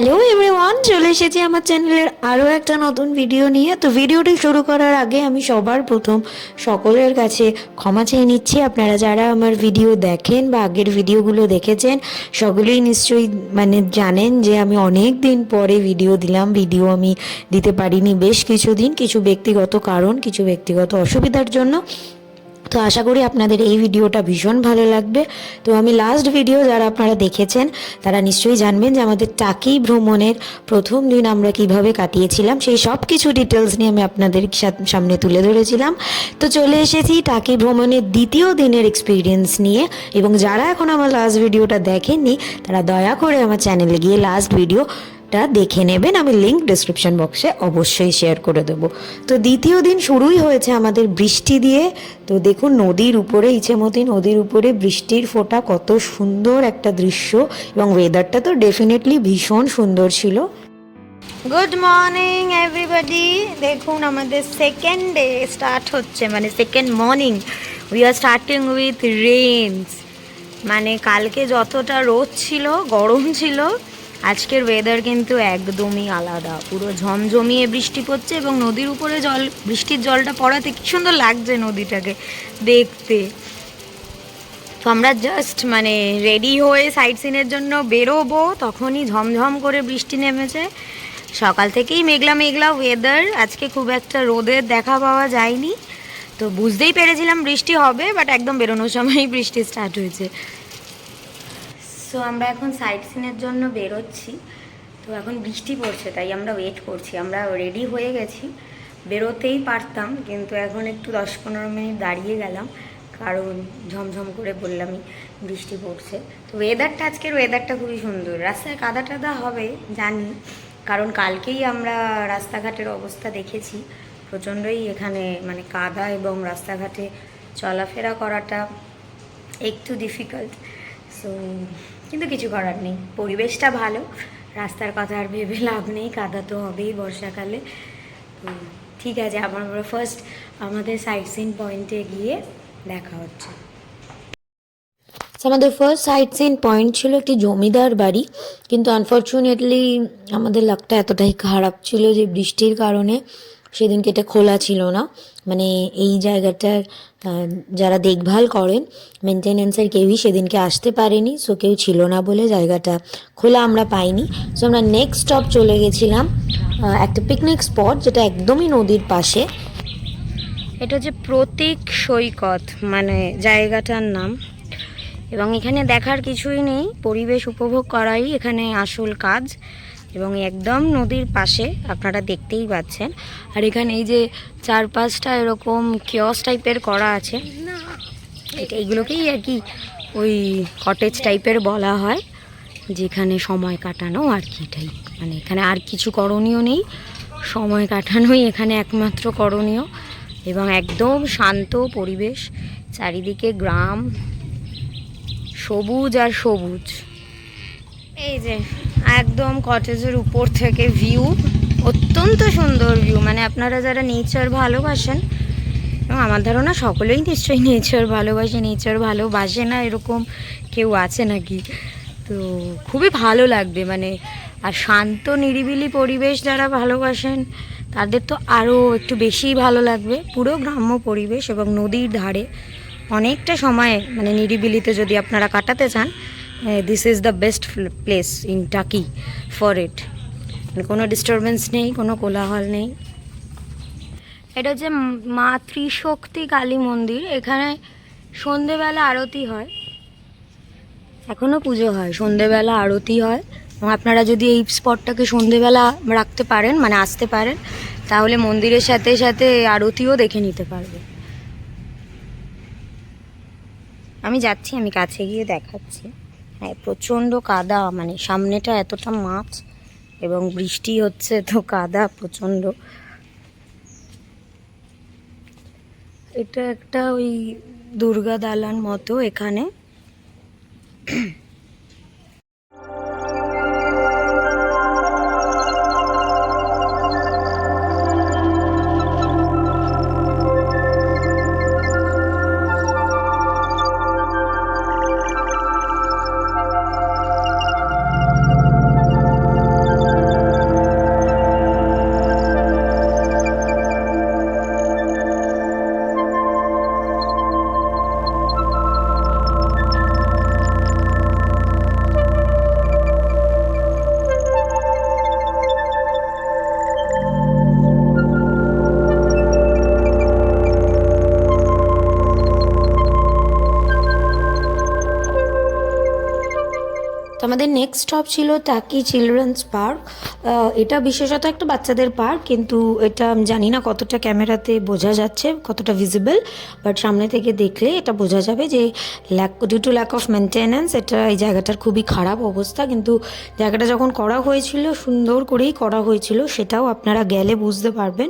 Hello everyone চলে এসেছি আমার চ্যানেলের আরও একটা নতুন ভিডিও নিয়ে। তো ভিডিওটি শুরু করার আগে আমি সবার প্রথম সকলের কাছে ক্ষমা চেয়ে নিচ্ছি। আপনারা যারা আমার ভিডিও দেখেন বা আগের ভিডিওগুলো দেখেছেন, সকলেই নিশ্চয়ই মানে জানেন যে আমি অনেক দিন পরে ভিডিও দিলাম। ভিডিও আমি দিতে পারিনি বেশ কিছুদিন, কিছু ব্যক্তিগত কারণ, কিছু ব্যক্তিগত অসুবিধার জন্য। তো আশা করি আপনাদের এই ভিডিওটা ভীষণ ভালো লাগবে। তো আমি লাস্ট ভিডিও যারা আপনারা দেখেছেন, তারা নিশ্চয়ই জানবেন যে আমাদের টাকি ভ্রমণের প্রথম দিন আমরা কীভাবে কাটিয়েছিলাম। সেই সব কিছু ডিটেলস নিয়ে আমি আপনাদের সামনে তুলে ধরেছিলাম। তো চলে এসেছি টাকি ভ্রমণের দ্বিতীয় দিনের এক্সপিরিয়েন্স নিয়ে এবং যারা এখন আমার লাস্ট ভিডিওটা দেখেননি, তারা দয়া করে আমার চ্যানেলে গিয়ে লাস্ট ভিডিও টা দেখে নেবেন, আমি লিঙ্ক ডিসক্রিপশন বক্সে অবশ্যই শেয়ার করে দেবো। তো দ্বিতীয় দিন শুরুই হয়েছে আমাদের বৃষ্টি দিয়ে। তো দেখুন নদীর উপরে ইছেমতি নদীর উপরে বৃষ্টির ফোঁটা কত সুন্দর একটা দৃশ্য এবং ওয়েদারটা তো ডেফিনেটলি ভীষণ সুন্দর ছিল। গুড মর্নিং এভরিবডি দেখুন, আমাদের সেকেন্ড ডে স্টার্ট হচ্ছে মানে second morning we are starting with rains মানে কালকে যতটা রোদ ছিল, গরম ছিল আজকের ওয়েদার কিন্তু একদমই আলাদা। পুরো ঝমঝমিয়ে বৃষ্টি পড়ছে এবং নদীর উপরে জল, বৃষ্টির জলটা পড়াতে কি সুন্দর লাগছে নদীটাকে দেখতে। তো আমরা জাস্ট মানে রেডি হয়ে সাইট সিনের জন্য বেরোবো, তখনই ঝমঝম করে বৃষ্টি নেমেছে। সকাল থেকেই মেঘলা মেঘলা ওয়েদার আজকে খুব একটা রোদের দেখা পাওয়া যায়নি। তো বুঝতেই পেরেছিলাম বৃষ্টি হবে বাট একদম বেরোনোর সময়ই বৃষ্টি স্টার্ট হয়েছে। সো আমরা এখন সাইট সিনের জন্য বেরোচ্ছি। তো এখন বৃষ্টি পড়ছে, তাই আমরা ওয়েট করছি। আমরা রেডি হয়ে গেছি। বেরোতেই পারতাম, কিন্তু এখন একটু দশ পনেরো মিনিট দাঁড়িয়ে গেলাম। কারণ ঝমঝম করে বললামই বৃষ্টি পড়ছে। তো ওয়েদারটা আজকের ওয়েদারটা খুবই সুন্দর। রাস্তায় কাদা টাদা হবে, জানি। কারণ কালকেই আমরা রাস্তাঘাটের অবস্থা দেখেছি। প্রচণ্ডই এখানে মানে কাদা এবং রাস্তাঘাটে চলাফেরা করাটা একটু ডিফিকাল্ট সো কিন্তু কিছু করার নেই। পরিবেশটা ভালো, রাস্তার কথা আর ভেবে লাভ নেই, কাদা তো হবেই বর্ষাকালে। তো ঠিক আছে, আবার আমরা ফার্স্ট আমাদের সাইট সিন পয়েন্টে গিয়ে দেখা হচ্ছে। আমাদের ফার্স্ট সাইট সিন পয়েন্ট ছিল একটি জমিদার বাড়ি, কিন্তু আনফর্চুনেটলি আমাদের লাকটা এতটাই খারাপ ছিল যে বৃষ্টির কারণে সেদিনকে এটা খোলা ছিল না। মানে এই জায়গাটার যারা দেখভাল করেন মেনটেনেন্সের কেউই সেদিনকে আসতে পারেনি সো কেউ ছিল না বলে জায়গাটা খোলা আমরা পাইনি। সো আমরা নেক্সট স্টপ চলে গেছিলাম একটা পিকনিক স্পট যেটা একদমই নদীর পাশে। এটা হচ্ছে প্রতীক সৈকত মানে জায়গাটার নাম। এবং এখানে দেখার কিছুই নেই, পরিবেশ উপভোগ করাই এখানে আসল কাজ। এবং একদম নদীর পাশে আপনারা দেখতেই পাচ্ছেন। আর এখানে এই যে চার পাঁচটা এরকম কিয়স টাইপের করা আছে। এইগুলোকেই আর কি ওই কটেজ টাইপের বলা হয়, যেখানে সময় কাটানো আর কি এটাই মানে এখানে আর কিছু করণীয় নেই, সময় কাটানোই এখানে একমাত্র করণীয়। এবং একদম শান্ত পরিবেশ, চারিদিকে গ্রাম, সবুজ আর সবুজ। এই যে একদম কটেজের উপর থেকে ভিউ অত্যন্ত সুন্দর ভিউ মানে আপনারা যারা নেচার ভালোবাসেন, এবং আমার ধারণা সকলেই নিশ্চয়ই নেচার ভালোবাসে নেচার ভালোবাসে না, এরকম কেউ আছে নাকি? তো খুবই ভালো লাগবে মানে আর শান্ত, নিরিবিলি পরিবেশ যারা ভালোবাসেন, তাদের তো আরও একটু বেশিই ভালো লাগবে। পুরো গ্রাম্য পরিবেশ এবং নদীর ধারে অনেকটা সময় মানে নিরিবিলিতে যদি আপনারা কাটাতে চান this is the best place in Taki for it কোনো ডিস্টারবেন্স নেই, কোনো কোলাহল নেই। এটা হচ্ছে ম- ত্রিশক্তি কালী মন্দির। এখানে সন্ধেবেলা আরতি হয়। এখনও পুজো হয়, সন্ধেবেলা আরতি হয়। এবং আপনারা যদি এই স্পটটাকে সন্ধেবেলা রাখতে পারেন মানে আসতে পারেন, তাহলে মন্দিরের সাথে সাথে আরতিও দেখে নিতে পারবে আমি যাচ্ছি, আমি কাছে গিয়ে দেখাচ্ছি। প্রচণ্ড কাদা মানে সামনেটা এতটা মাছ এবং বৃষ্টি হচ্ছে, তো কাদা প্রচণ্ড। এটা একটা ওই দুর্গা দালান মতো এখানে। আমাদের নেক্সট স্টপ ছিল টাকি চিলড্রেন্স পার্ক এটা বিশেষত একটা বাচ্চাদের পার্ক কিন্তু এটা জানি না কতটা ক্যামেরাতে বোঝা যাচ্ছে, কতটা ভিজিবল বাট সামনে থেকে দেখলে এটা বোঝা যাবে যে lack due to lack of maintenance এটা এই জায়গাটার খুবই খারাপ অবস্থা। কিন্তু জায়গাটা যখন করা হয়েছিল, সুন্দর করেই করা হয়েছিল, সেটাও আপনারা গেলে বুঝতে পারবেন।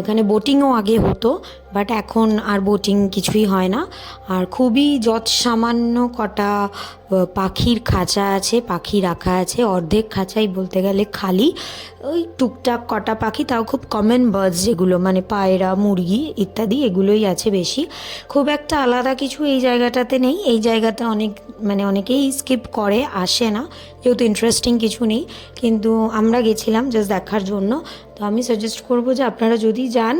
এখানে বোটিংও আগে হতো বাট এখন আর বোটিং কিছুই হয় না। আর খুবই যৎ সামান্য কটা পাখির খাঁচা আছে, পাখি রাখা আছে, অর্ধেক খাঁচাই বলতে গেলে খালি। ওই টুকটাক কটা পাখি, তাও খুব কমন বার্ডস যেগুলো মানে পায়রা, মুরগি ইত্যাদি, এগুলোই আছে বেশি। খুব একটা আলাদা কিছু এই জায়গাটাতে নেই। এই জায়গাতে অনেক মানে অনেকেই স্কিপ করে, আসে না, যেহেতু ইন্টারেস্টিং কিছু নেই। কিন্তু আমরা গেছিলাম জাস্ট দেখার জন্য। তো আমি সাজেস্ট করব যে আপনারা যদি যান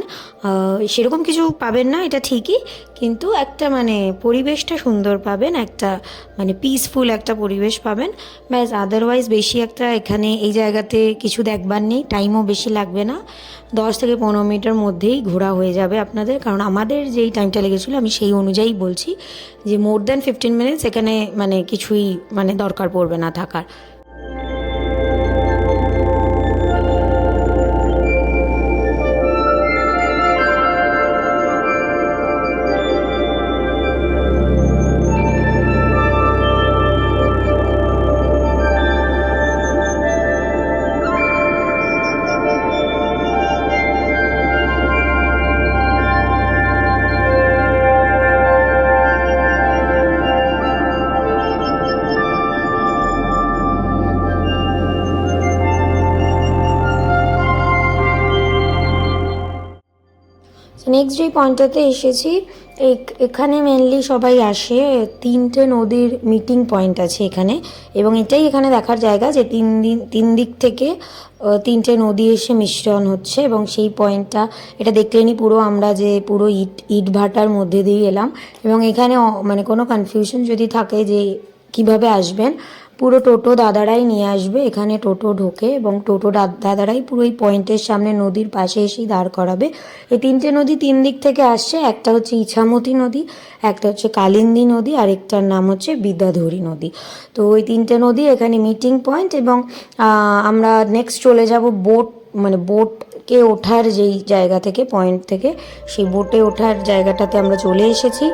সেরকম কিছু পাবেন না, এটা ঠিকই। কিন্তু একটা মানে পরিবেশটা সুন্দর পাবেন, একটা মানে পিসফুল একটা পরিবেশ পাবেন। ব্যাস আদারওয়াইজ বেশি একটা এখানে এই জায়গাতে কিছু দেখবার নেই টাইমও বেশি লাগবে না। দশ থেকে পনেরো মিনিটের মধ্যেই ঘোরা হয়ে যাবে আপনাদের। কারণ আমাদের যেই টাইমটা লেগেছিলো, আমি সেই অনুযায়ী বলছি যে মোর দ্যান ফিফটিন মিনিটস এখানে মানে কিছুই মানে দরকার পড়বে না থাকার। নেক্সট যে পয়েন্টটাতে এসেছি। এখানে মেনলি সবাই আসে। তিনটে নদীর মিটিং পয়েন্ট আছে এখানে। এবং এটাই এখানে দেখার জায়গা যে তিন দিন, তিন দিক থেকে তিনটে নদী এসে মিশ্রণ হচ্ছে। এবং সেই পয়েন্টটা এটা দেখলেনি পুরো আমরা যে পুরো ইট ইট ভাটার মধ্যে দিয়ে এলাম। এবং এখানে মানে কোনো কনফিউশন যদি থাকে যে কীভাবে আসবেন পুরো টোটো দাদারাই নিয়ে আসবে, এখানে টোটো ঢোকে এবং টোটো দাদারাই পুরো এই পয়েন্টের সামনে নদীর পাশে এসেই দাঁড় করাবে। এই তিনটে নদী তিন দিক থেকে আসছে, একটা হচ্ছে ইছামতি নদী, একটা হচ্ছে কালিন্দী নদী, আর একটার নাম হচ্ছে বিদ্যাধরী নদী। তো ওই তিনটে নদী এখানে মিটিং পয়েন্ট এবং আমরা নেক্সট চলে যাব বোট মানে বোটকে ওঠার যেই জায়গা থেকে পয়েন্ট থেকে, সেই বোটে ওঠার জায়গাটাতে আমরা চলে এসেছি।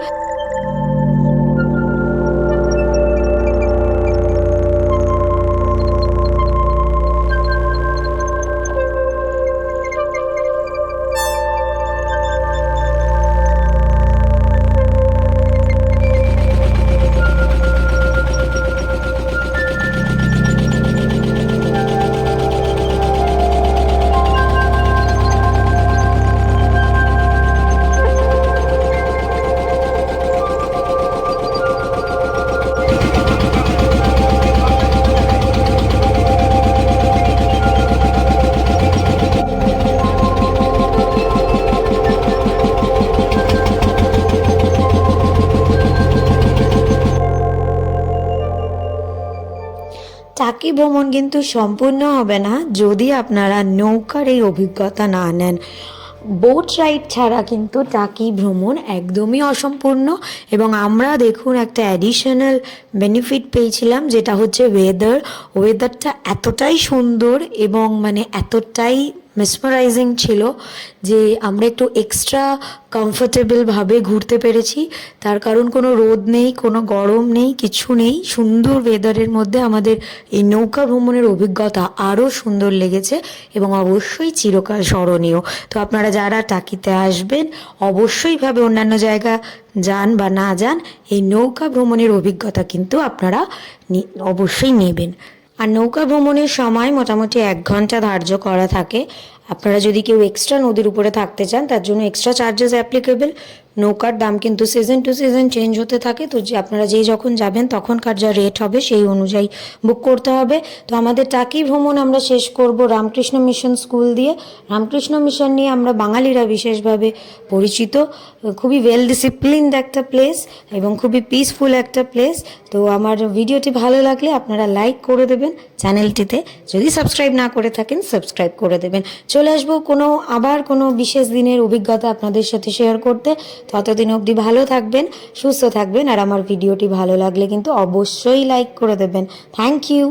টাকি ভ্রমণ কিন্তু সম্পূর্ণ হবে না যদি আপনারা নৌকার এই অভিজ্ঞতা না নেন। বোট রাইড ছাড়া কিন্তু টাকি ভ্রমণ একদমই অসম্পূর্ণ এবং আমরা দেখুন একটা অ্যাডিশনাল বেনিফিট পেয়েছিলাম যেটা হচ্ছে ওয়েদার ওয়েদারটা এতটাই সুন্দর এবং মানে এতটাই মেসমারাইজিং ছিল যে আমরা একটু এক্সট্রা কমফোর্টেবলভাবে ঘুরতে পেরেছি। তার কারণ কোনো রোদ নেই, কোনো গরম নেই, কিছু নেই। সুন্দর ওয়েদারের মধ্যে আমাদের এই নৌকা ভ্রমণের অভিজ্ঞতা আরও সুন্দর লেগেছে এবং অবশ্যই চিরকাল স্মরণীয়। তো আপনারা যারা টাকিতে আসবেন অবশ্যইভাবে অন্যান্য জায়গা যান বা না যান, এই নৌকা ভ্রমণের অভিজ্ঞতা কিন্তু আপনারা অবশ্যই নেবেন। আর নৌকা ভ্রমণের সময় মোটামুটি এক ঘণ্টা ধার্য করা থাকে। আপনারা যদি কেউ এক্সট্রা নদীর উপরে থাকতে চান, তার জন্য এক্সট্রা চার্জেস অ্যাপ্লিকেবল নৌকার দাম কিন্তু সিজন টু সিজন চেঞ্জ হতে থাকে। তো যে আপনারা যেই যখন যাবেন, তখনকার যা রেট হবে, সেই অনুযায়ী বুক করতে হবে। তো আমাদের টাকি ভ্রমণ আমরা শেষ করব রামকৃষ্ণ মিশন স্কুল দিয়ে। রামকৃষ্ণ মিশন নিয়ে আমরা বাঙালিরা বিশেষভাবে পরিচিত। খুবই ওয়েল ডিসিপ্লিনড একটা প্লেস এবং খুবই পিসফুল একটা প্লেস তো আমার ভিডিওটি ভালো লাগলে আপনারা লাইক করে দেবেন। চ্যানেলটিতে যদি সাবস্ক্রাইব না করে থাকেন সাবস্ক্রাইব করে দেবেন। চলে আসব কোনো আবার কোনো বিশেষ দিনের অভিজ্ঞতা আপনাদের সাথে শেয়ার করতে। ততদিন অবধি ভালো থাকবেন, সুস্থ থাকবেন, আর আমার ভিডিওটি ভালো লাগলে কিন্তু অবশ্যই লাইক করে দেবেন। Thank you